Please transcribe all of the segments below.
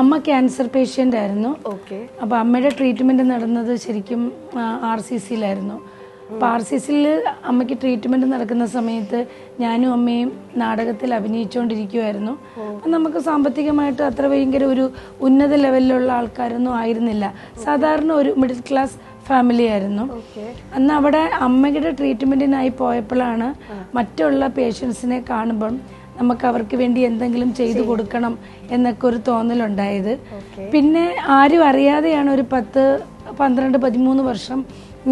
അമ്മ cancer patient ആയിരുന്നു. Okay അപ്പോൾ അമ്മയുടെ ട്രീറ്റ്മെന്റ് നടന്നത് ശരിക്കും ആർ സി സിയിലായിരുന്നു അപ്പോൾ ആർ സി സിയിൽ അമ്മയ്ക്ക് ട്രീറ്റ്മെന്റ് നടക്കുന്ന സമയത്ത് ഞാനും അമ്മയും നാടകത്തിൽ അഭിനയിച്ചുകൊണ്ടിരിക്കുമായിരുന്നു അപ്പം നമുക്ക് സാമ്പത്തികമായിട്ട് അത്ര ഭയങ്കര ഒരു ഉന്നത ലെവലിലുള്ള ആൾക്കാരൊന്നും ആയിരുന്നില്ല. സാധാരണ ഒരു മിഡിൽ ക്ലാസ് ഫാമിലി ആയിരുന്നു. അന്ന് അവിടെ അമ്മയുടെ ട്രീറ്റ്മെന്റിനായി പോയപ്പോഴാണ് മറ്റുള്ള പേഷ്യൻസിനെ കാണുമ്പം നമുക്ക് അവർക്ക് വേണ്ടി എന്തെങ്കിലും ചെയ്തു കൊടുക്കണം എന്നൊക്കെ ഒരു തോന്നലുണ്ടായത് പിന്നെ ആരും അറിയാതെയാണ് ഒരു പത്ത് പന്ത്രണ്ട് പതിമൂന്ന് വർഷം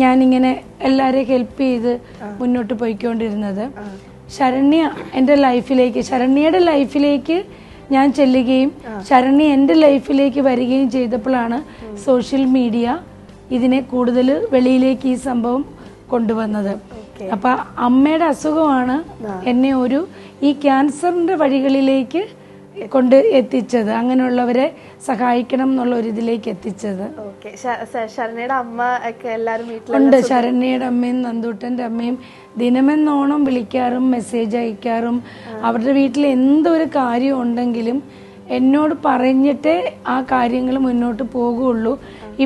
ഞാനിങ്ങനെ എല്ലാവരെയും ഹെൽപ്പ് ചെയ്ത് മുന്നോട്ട് പോയിക്കൊണ്ടിരുന്നത്. ശരണ്യ എന്റെ ലൈഫിലേക്ക് ശരണ്യയുടെ ലൈഫിലേക്ക് ഞാൻ ചെല്ലുകയും ശരണ്യ എന്റെ ലൈഫിലേക്ക് വരികയും ചെയ്തപ്പോഴാണ് സോഷ്യൽ മീഡിയ ഇതിനെ കൂടുതൽ വെളിയിലേക്ക് ഈ സംഭവം കൊണ്ടുവന്നത്. അപ്പം അപ്പൊ അമ്മയുടെ അസുഖമാണ് എന്നെ ഒരു ഈ ക്യാൻസറിന്റെ വഴികളിലേക്ക് കൊണ്ട് എത്തിച്ചത് അങ്ങനെയുള്ളവരെ സഹായിക്കണം എന്നുള്ള ഒരു ഇതിലേക്ക് എത്തിച്ചത്. ശരണയുടെ അമ്മ ഒക്കെ എല്ലാരും വീട്ടിൽ ഉണ്ട്. ശരണ്യയുടെ അമ്മയും നന്ദൂട്ടന്റെ അമ്മയും ദിനമെന്നോണം വിളിക്കാറും മെസ്സേജ് അയക്കാറും. അവരുടെ വീട്ടിൽ എന്തൊരു കാര്യം ഉണ്ടെങ്കിലും എന്നോട് പറഞ്ഞിട്ടേ ആ കാര്യങ്ങൾ മുന്നോട്ട് പോകുള്ളൂ.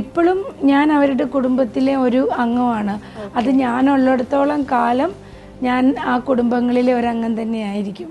ഇപ്പോഴും ഞാൻ അവരുടെ കുടുംബത്തിലെ ഒരു അംഗമാണ്. അത് ഞാനുള്ളിടത്തോളം കാലം ഞാൻ ആ കുടുംബങ്ങളിലെ ഒരംഗം തന്നെയായിരിക്കും.